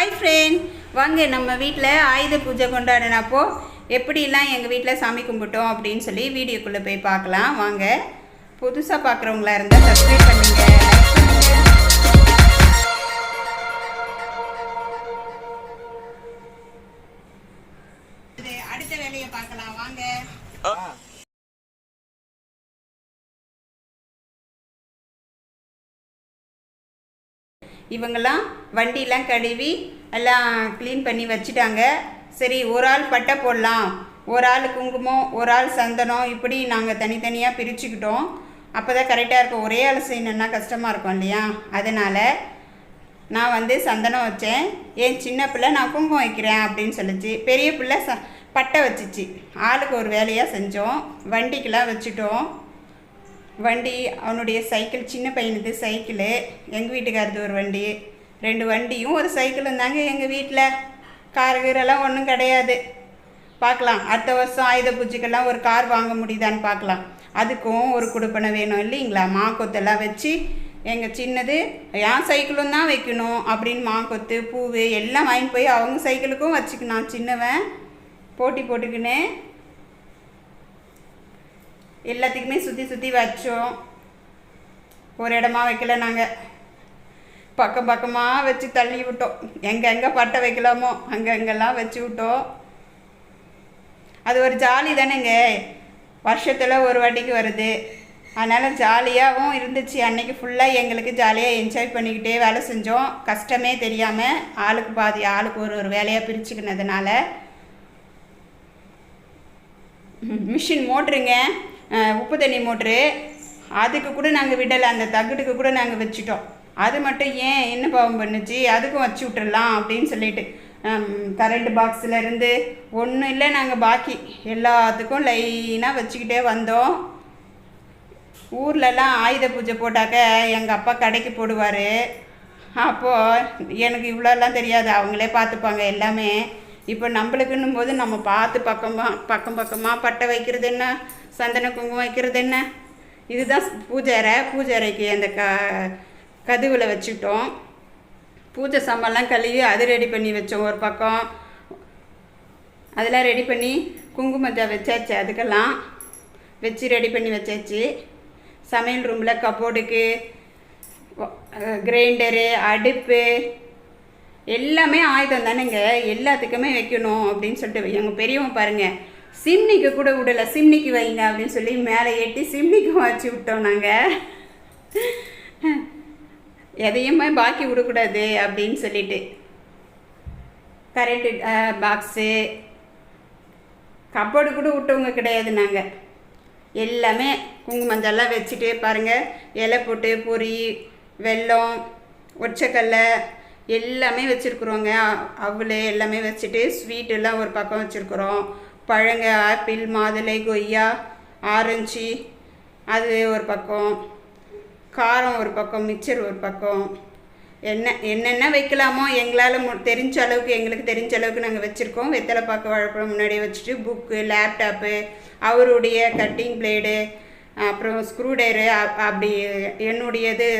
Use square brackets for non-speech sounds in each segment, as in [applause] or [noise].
Hi friend வாங்க நம்ம வீட்டில் ஆயுத பூஜை கொண்டாடினப்போ எப்படிலாம் எங்கள் வீட்டில் சாமி கும்பிட்டோம் அப்படின்னு சொல்லி வீடியோக்குள்ளே போய் பார்க்கலாம். வாங்க புதுசாக பார்க்குறவங்களா இருந்தால் சப்ஸ்கிரைப் பண்ணுங்க. அடுத்த வேலையை பார்க்கலாம். வாங்க. இவங்கெல்லாம் வண்டிலாம் கழுவி எல்லாம் க்ளீன் பண்ணி வச்சுட்டாங்க. சரி ஒரு ஆள் பட்டை போடலாம். ஒரு ஆள் குங்குமம் ஒரு ஆள் சந்தனம் இப்படி நாங்கள் தனித்தனியாக பிரிச்சுக்கிட்டோம். அப்போ தான் கரெக்டாக இருக்கும். ஒரே ஆள் செய்யணுன்னா கஷ்டமாக இருக்கும் இல்லையா? அதனால் நான் வந்து சந்தனம் வச்சேன். என் சின்ன பிள்ளை நான் குங்குமம் வைக்கிறேன் அப்படின்னு சொல்லிச்சு. பெரிய பிள்ளை ச பட்டை வச்சுச்சு. ஆளுக்கு ஒரு வேலையாக செஞ்சோம். வண்டிக்கெலாம் வச்சுட்டோம். வண்டி அவனுடைய சைக்கிள் சின்ன பையனுக்கு சைக்கிளு. எங்கள் வீட்டுக்காரது ஒரு வண்டி. ரெண்டு வண்டியும் ஒரு சைக்கிளும் தாங்க எங்கள் வீட்டில் கார் கீரெல்லாம் ஒன்றும் கிடையாது. பார்க்கலாம் அடுத்த வருஷம் ஆயுத பூஜைக்கெல்லாம் ஒரு கார் வாங்க முடியுதான்னு பார்க்கலாம் அதுக்கும் ஒரு குடுப்பனை வேணும் இல்லைங்களா? மாக்கொத்தெல்லாம் வச்சு எங்கள் சின்னது என் சைக்கிளும் தான் வைக்கணும் அப்படின்னு மாக்கொத்து பூவு எல்லாம் வாங்கிட்டு போய் அவங்க சைக்கிளுக்கும் வச்சுக்கணும். சின்னவன் போட்டி போட்டுக்கின்னு எல்லாத்துக்குமே சுற்றி சுற்றி வச்சோம். ஒரு இடமா வைக்கல நாங்கள் பக்கம் பக்கமாக வச்சு தள்ளி விட்டோம். எங்கெங்கே பட்டை வைக்கலாமோ அங்கங்கெல்லாம் வச்சு விட்டோம். அது ஒரு ஜாலி தானேங்க. வருஷத்தில் ஒரு வாட்டிக்கு வருது. அதனால் ஜாலியாகவும் இருந்துச்சு. அன்றைக்கி ஃபுல்லாக எங்களுக்கு ஜாலியாக என்ஜாய் பண்ணிக்கிட்டே வேலை செஞ்சோம். கஷ்டமே தெரியாமல் ஆளுக்கு பாதி ஆளுக்கு ஒரு ஒரு வேலையாக பிரிச்சுக்கினதுனால. மிஷின் மோட்ருங்க. உப்பு தண்ணி மோட்ரு அதுக்கு கூட நாங்கள் விடலை அந்த தகுடுக்கு கூட நாங்கள் வச்சுட்டோம். அது மட்டும் ஏன் என்ன பாவம் பண்ணுச்சு? அதுக்கும் வச்சு விட்டுறலாம் அப்படின்னு சொல்லிட்டு. கரண்ட் பாக்ஸில் இருந்து ஒன்றும் இல்லை நாங்கள் பாக்கி. எல்லாத்துக்கும் லைனாக வச்சுக்கிட்டே வந்தோம். ஊர்லலாம் ஆயுத பூஜை போட்டாக்க எங்கள் அப்பா கடைக்கு போடுவார். அப்போது எனக்கு இவ்வளோலாம் தெரியாது. அவங்களே பார்த்துப்பாங்க எல்லாமே. இப்போ நம்மளுக்குன்னும் போது நம்ம பார்த்து பக்கமாக பக்கம் பக்கமாக பட்டை வைக்கிறது என்ன? சந்தன குங்குமம் வைக்கிறது என்ன? இதுதான் பூஜை அறை. பூஜை அறைக்கு அந்த க கதுவில் வச்சுட்டோம் பூஜை சாமான்லாம் கழுவி அது ரெடி பண்ணி வச்சோம் ஒரு பக்கம். அதெல்லாம் ரெடி பண்ணி குங்குமத்தை வச்சாச்சு அதுக்கெல்லாம். வச்சு ரெடி பண்ணி வச்சாச்சு. சமையல் ரூமில் கபோர்டுக்கு கிரைண்டரு அடுப்பு எல்லாமே ஆயுதம் தானேங்க. எல்லாத்துக்குமே வைக்கணும் அப்படின்னு சொல்லிட்டு எங்கள் பெரியவங்க பாருங்கள் சிம்னிக்கு கூட விடலை சிம்னிக்கு வைங்க அப்படின்னு சொல்லி மேலே ஏற்றி சிம்னிக்கு வச்சு விட்டோம் நாங்கள் எதையுமே பாக்கி விடக்கூடாது அப்படின்னு சொல்லிட்டு. Current box. கப்போர்டு கூட விட்டவங்க கிடையாது நாங்கள் எல்லாமே குங்குமஞ்செல்லாம் வச்சுட்டு பாருங்கள் இலை போட்டு பொரி வெல்லம் ஒச்சக்கல்ல எல்லாமே வச்சுருக்குறோங்க. அவள் எல்லாமே வச்சுட்டு ஸ்வீட் எல்லாம் ஒரு பக்கம் வச்சுருக்குறோம். பழங்க ஆப்பிள் மாதுளை கொய்யா ஆரஞ்சு அது ஒரு பக்கம். காரம் ஒரு பக்கம் மிச்சர் ஒரு பக்கம். என்ன என்னென்ன வைக்கலாமோ எங்களால் மு தெரிஞ்ச அளவுக்கு எங்களுக்கு தெரிஞ்ச அளவுக்கு நாங்கள் வச்சுருக்கோம். வெத்தலை பாக்கு வாழைப்பழம் முன்னாடியே வச்சுட்டு புக்கு லேப்டாப்பு அவருடைய கட்டிங் பிளேடு அப்புறம் ஸ்க்ரூ டைரு அப்படி என்னுடையது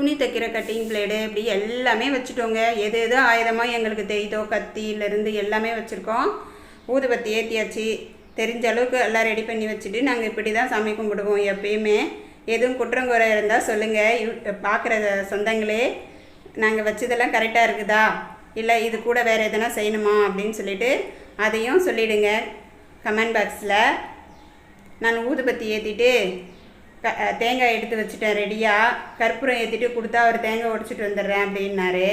துணி தைக்கிற கட்டிங் பிளேடு இப்படி எல்லாமே வச்சுட்டோங்க. எது எது ஆயுதமாக எங்களுக்கு தெரியுதோ கத்தியிலேருந்து எல்லாமே வச்சுருக்கோம். ஊதுபத்தி ஏற்றியாச்சு தெரிஞ்ச அளவுக்கு எல்லாம் ரெடி பண்ணி வச்சுட்டு நாங்கள் இப்படி தான் சாமி கும்பிடுவோம் எப்பயுமே. எதுவும் குற்றங்குறை இருந்தால் சொல்லுங்கள் யூ பார்க்குற சொந்தங்களே நாங்கள் வச்சதெல்லாம் கரெக்டாக இருக்குதா? இல்லை இது கூட வேறு எதனா செய்யணுமா? அப்படின்னு சொல்லிட்டு அதையும் சொல்லிவிடுங்க கமெண்ட் பாக்ஸில் நான் ஊதுபத்தி ஏற்றிட்டு க தேங்காய் எடுத்து வச்சுட்டேன் ரெடியாக கற்பூரம் ஏற்றிட்டு கொடுத்தா அவர் தேங்காய் உடச்சிட்டு வந்துடுறேன் அப்படின்னாரு.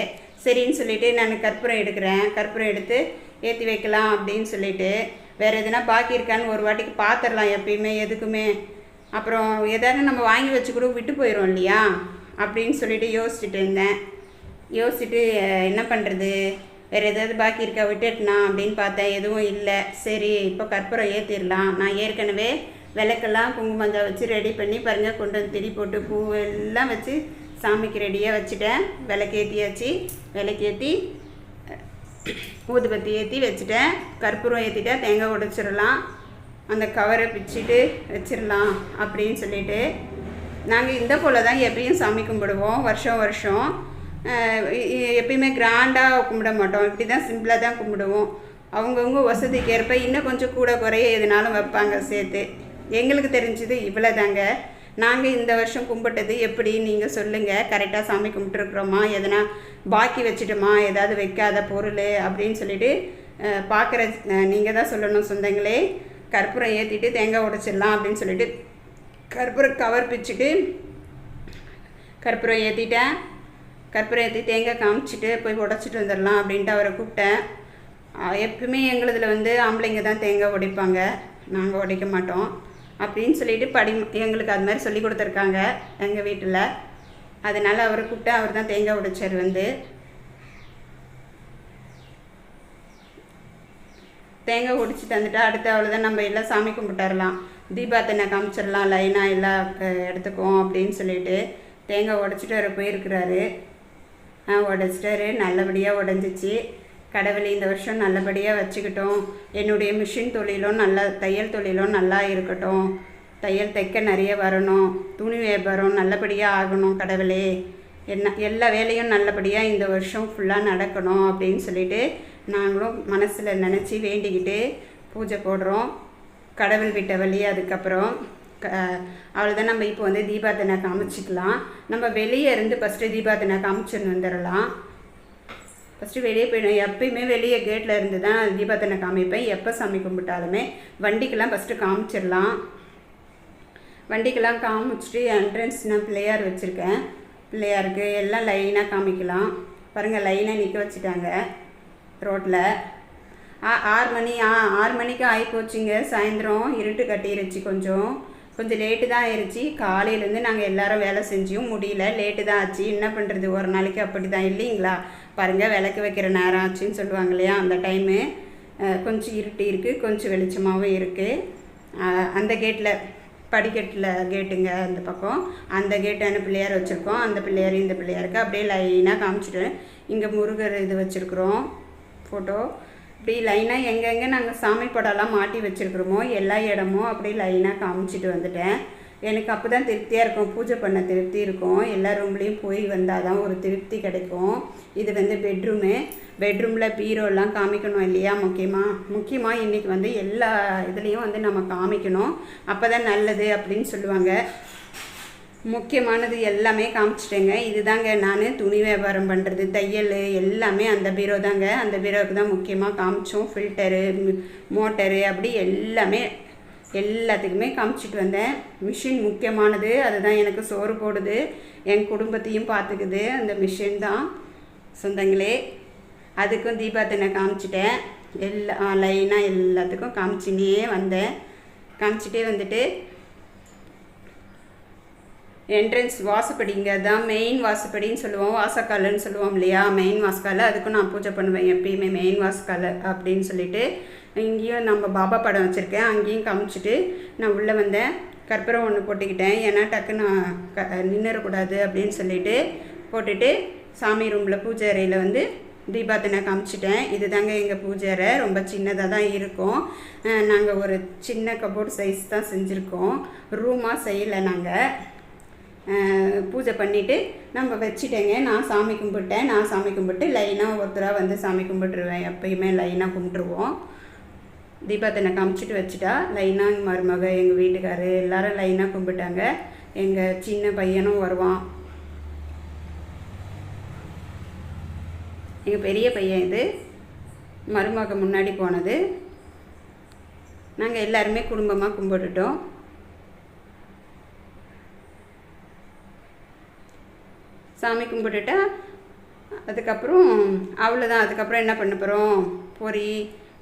சரின்னு சொல்லிட்டு நான் கற்பூரம் எடுக்கிறேன். கற்பூரம் எடுத்து ஏற்றி வைக்கலாம் அப்படின்னு சொல்லிவிட்டு வேறு எதுனா பாக்கி இருக்கான்னு ஒரு வாட்டிக்கு பார்த்துடலாம் எப்பயுமே எதுக்குமே. அப்புறம் எதாவது நம்ம வாங்கி வச்சு கூட விட்டு போயிடும் இல்லையா? அப்படின்னு சொல்லிட்டு யோசிச்சுட்டு இருந்தேன். யோசிச்சுட்டு என்ன பண்ணுறது வேறு ஏதாவது பாக்கி இருக்கா? விட்டுட்டுனா அப்படின்னு பார்த்தேன். எதுவும் இல்லை. சரி இப்போ கற்பூரம் ஏற்றிடலாம் நான் ஏற்கனவே விளக்கெல்லாம் குங்குமஞ்சா வச்சு ரெடி பண்ணி பாருங்கள் கொண்டு வந்து திரி போட்டு பூ எல்லாம் வச்சு சாமிக்கு ரெடியாக வச்சுட்டேன். விளக்கேற்றியாச்சு விளக்கேற்றி ஊதுபத்தி ஏற்றி வச்சுட்டேன். கற்பூரம் ஏற்றிட்டா தேங்காய் உடைச்சிடலாம். அந்த கவரை பிச்சுட்டு வச்சிடலாம் அப்படின்னு சொல்லிட்டு. நாங்கள் இந்த போல் தான் எப்பயும் சாமி கும்பிடுவோம். வருஷம் வருஷம். எப்பயுமே கிராண்டாக கும்பிட மாட்டோம். இப்படி தான் சிம்பிளாக தான் கும்பிடுவோம். அவங்கவுங்க வசதிக்கு ஏற்ப இன்னும் கொஞ்சம் கூட குறைய எதுனாலும் வைப்பாங்க சேர்த்து. எங்களுக்கு தெரிஞ்சது இவ்வளோ தாங்க நாங்கள் இந்த வருஷம் கும்பிட்டது எப்படி நீங்கள் சொல்லுங்கள் கரெக்டாக சாமி கும்பிட்டுருக்குறோமா? எதனா பாக்கி வச்சுட்டோமா? ஏதாவது வைக்காத பொருள் அப்படின்னு சொல்லிட்டு பார்க்குற நீங்கள் தான் சொல்லணும் சொந்தங்களே. கற்பூரம் ஏற்றிட்டு தேங்காய் உடைச்சிடலாம் அப்படின்னு சொல்லிட்டு கற்பூரம் கவர் பிச்சுட்டு கற்பூரம் ஏற்றிட்டேன் கற்பூரம் ஏற்றி தேங்காய் காமிச்சிட்டு போய் உடச்சிட்டு வந்துடலாம் அப்படின்ட்டு அவரை கூப்பிட்டேன். எப்பவுமே எங்களுதில் வந்து ஆம்பளைங்க தான் தேங்காய் உடைப்பாங்க. நாங்கள் உடைக்க மாட்டோம். அப்படின்னு சொல்லிட்டு படி எங்களுக்கு அது மாதிரி சொல்லி கொடுத்துருக்காங்க எங்கள் வீட்டில். அதனால் அவரை கூப்பிட்டு அவர் தான் தேங்காய் உடைச்சார் வந்து. தேங்காய் உடிச்சு தந்துட்டா அடுத்து அவ்வளோதான் நம்ம எல்லாம் சாமி கும்பிட்டுறலாம். தீபாத்தனை காமிச்சிடலாம். லைனாக எல்லா அஹ், அப்படின்னு சொல்லிட்டு தேங்காய் உடைச்சிட்டு அவர் போயிருக்கிறாரு. உடச்சிட்டாரு. நல்லபடியாக உடஞ்சிச்சு. கடவுளை இந்த வருஷம் நல்லபடியாக வச்சுக்கிட்டோம். என்னுடைய மிஷின் தொழிலும் நல்லா தையல் தொழிலும் நல்லா இருக்கட்டும். தையல் தைக்க நிறைய வரணும். துணி வியாபாரம் நல்லபடியாக ஆகணும் கடவுளே. என்ன எல்லா வேலையும் நல்லபடியாக இந்த வருஷம் ஃபுல்லாக நடக்கணும் அப்படின்னு சொல்லிட்டு நாங்களும் மனசில் நினச்சி வேண்டிக்கிட்டு பூஜை போடுறோம். கடவுள் விட்ட வழி அதுக்கப்புறம் க அவ்வளோதான் நம்ம இப்போ வந்து தீபாதனை காமிச்சிக்கலாம். நம்ம வெளியே இருந்து ஃபஸ்ட்டு தீபாதனை காமிச்சுன்னு வந்துடலாம் ஃபஸ்ட்டு வெளியே போயிடும் எப்பயுமே வெளியே கேட்டில் இருந்து தான் தீபத்தனை காமிப்பேன். எப்போ சாமி கும்பிட்டாலுமே வண்டிக்கெல்லாம் ஃபஸ்ட்டு காமிச்சிடலாம். வண்டிக்கெல்லாம் காமிச்சிட்டு என்ட்ரன்ஸ் நான் பிள்ளையார் வச்சுருக்கேன். பிள்ளையாருக்கு எல்லாம் லைனாக காமிக்கலாம். பாருங்கள் லைனாக நிற்க வச்சுட்டாங்க ரோட்டில் ஆ ஆறு மணி ஆ ஆறு மணிக்கு ஆகி போச்சுங்க சாயந்தரம் இருட்டு கட்டிருச்சு கொஞ்சம். கொஞ்சம் லேட்டு தான் ஆயிடுச்சு காலையிலேருந்து நாங்கள் எல்லாரும் வேலை செஞ்சியும் முடியல. லேட்டு தான் ஆச்சு. என்ன பண்ணுறது ஒரு நாளைக்கு அப்படி தான் இல்லைங்களா? பாருங்கள் விளக்கு வைக்கிற நேரம் ஆச்சுன்னு சொல்லுவாங்க இல்லையா? அந்த டைமு கொஞ்சம் இருட்டு இருக்குது கொஞ்சம் வெளிச்சமாகவும் இருக்குது அந்த கேட்டில் படிக்கட்டில் கேட்டுங்க அந்த பக்கம். அந்த கேட்டான பிள்ளையார் வச்சுருக்கோம். அந்த பிள்ளையார் இந்த பிள்ளையாருக்கு அப்படியே லைனாக காமிச்சிட்டு இங்கே முருகர் இது வச்சுருக்குறோம். ஃபோட்டோ இப்படி லைனாக எங்கெங்கே நாங்கள் சாமி படம்லாம் மாட்டி வச்சுருக்குறோமோ எல்லா இடமும் அப்படி லைனாக காமிச்சிட்டு வந்துட்டேன். எனக்கு அப்போ தான் திருப்தியாக இருக்கும். பூஜை பண்ண திருப்தி இருக்கும். எல்லா ரூம்லேயும் போய் வந்தால் தான் ஒரு திருப்தி கிடைக்கும். இது வந்து பெட்ரூமு பெட்ரூமில் பீரோலாம் காமிக்கணும் இல்லையா முக்கியமாக முக்கியமாக இன்றைக்கி வந்து எல்லா இதுலேயும் வந்து நம்ம காமிக்கணும். அப்போ தான் நல்லது அப்படின்னு சொல்லுவாங்க. முக்கியமானது எல்லாமே காமிச்சிட்டேங்க. இதுதாங்க நான் துணி வியாபாரம் பண்ணுறது தையல் எல்லாமே அந்த பீரோ தாங்க அந்த பீரோவுக்கு தான் முக்கியமாக காமிச்சோம். ஃபில்டரு மோட்டரு அப்படி எல்லாமே எல்லாத்துக்குமே காமிச்சிட்டு வந்தேன். மிஷின் முக்கியமானது அதுதான் எனக்கு சோறு போடுது. என் குடும்பத்தையும் பார்த்துக்குது. அந்த மிஷின் தான் சொந்தங்களே. அதுக்கும் தீபாத்தனை காமிச்சிட்டேன். எல்லா லைனாக எல்லாத்துக்கும் காமிச்சினே வந்தேன். காமிச்சிட்டே வந்துட்டு என்ட்ரன்ஸ் வாசப்படிங்க தான் மெயின் வாசப்படின்னு சொல்லுவோம் வாசக்காலன்னு சொல்லுவோம் இல்லையா? மெயின் வாசக்கால அதுக்கும் நான் பூஜை பண்ணுவேன் எப்பயுமே மெயின் வாசக்கால அப்படின்னு சொல்லிட்டு இங்கேயும் நம்ம பாபா படம் வச்சுருக்கேன் அங்கேயும் காமிச்சிட்டு நான் உள்ளே வந்தேன் கற்பூரம் ஒன்று போட்டுக்கிட்டேன் ஏன்னா டக்குன்னு க நின்றுடக்கூடாது அப்படின்னு சொல்லிட்டு போட்டுட்டு சாமி ரூமில் பூஜை அறையில் வந்து தீபாத்தனை காமிச்சிட்டேன். இதுதாங்க எங்கள் பூஜை அறை ரொம்ப சின்னதாக தான் இருக்கும். நாங்கள் ஒரு சின்ன கபோர்ட் சைஸ் தான் செஞ்சுருக்கோம். ரூமாக செய்யலை நாங்கள் பூஜை பண்ணிவிட்டு நம்ம வச்சுட்டேங்க. நான் சாமி கும்பிட்டேன். நான் சாமி கும்பிட்டு லைனாக ஒருத்தராக வந்து சாமி கும்பிட்டுருவேன். எப்பயுமே லைனாக கும்பிட்டுருவோம். தீபாத்தனை காமிச்சிட்டு வச்சுட்டா லைனாக மருமக எங்கள் வீட்டுக்காரு எல்லாரும் லைனாக கும்பிட்டாங்க. எங்கள் சின்ன பையனும் வருவான். எங்கள் பெரிய பையன் இது. மருமக முன்னாடி போனது. நாங்கள் எல்லாருமே குடும்பமாக கும்பிட்டுட்டோம். சாமி கும்பிட்டுட்டா அதுக்கப்புறம் அவ்வளோதான் அதுக்கப்புறம் என்ன பண்ண போகிறோம் பொரி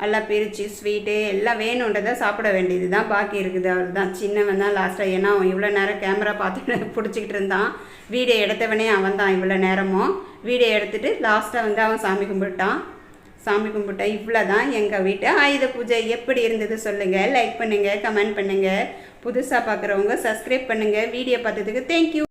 எல்லாம் பிரித்து ஸ்வீட்டு எல்லாம் வேணுன்றதை சாப்பிட வேண்டியது தான் பாக்கி இருக்குது. அவ்வளோதான் சின்னவன் தான் லாஸ்ட்டாக ஏன்னா அவன் இவ்வளோ நேரம் கேமரா பார்த்துட்டு [laughs] பிடிச்சிக்கிட்டு இருந்தான். வீடியோ எடுத்தவனே அவன் தான் இவ்வளோ நேரமும் வீடியோ எடுத்துகிட்டு லாஸ்ட்டாக வந்து அவன் சாமி கும்பிட்டான். சாமி கும்பிட்டேன் இவ்வளோ தான் எங்கள் வீட்டு ஆயுத பூஜை. எப்படி இருந்தது சொல்லுங்கள் லைக் பண்ணுங்கள் கமெண்ட் பண்ணுங்கள் புதுசாக பார்க்குறவங்க சப்ஸ்கிரைப் பண்ணுங்கள் வீடியோ பார்த்ததுக்கு தேங்க்யூ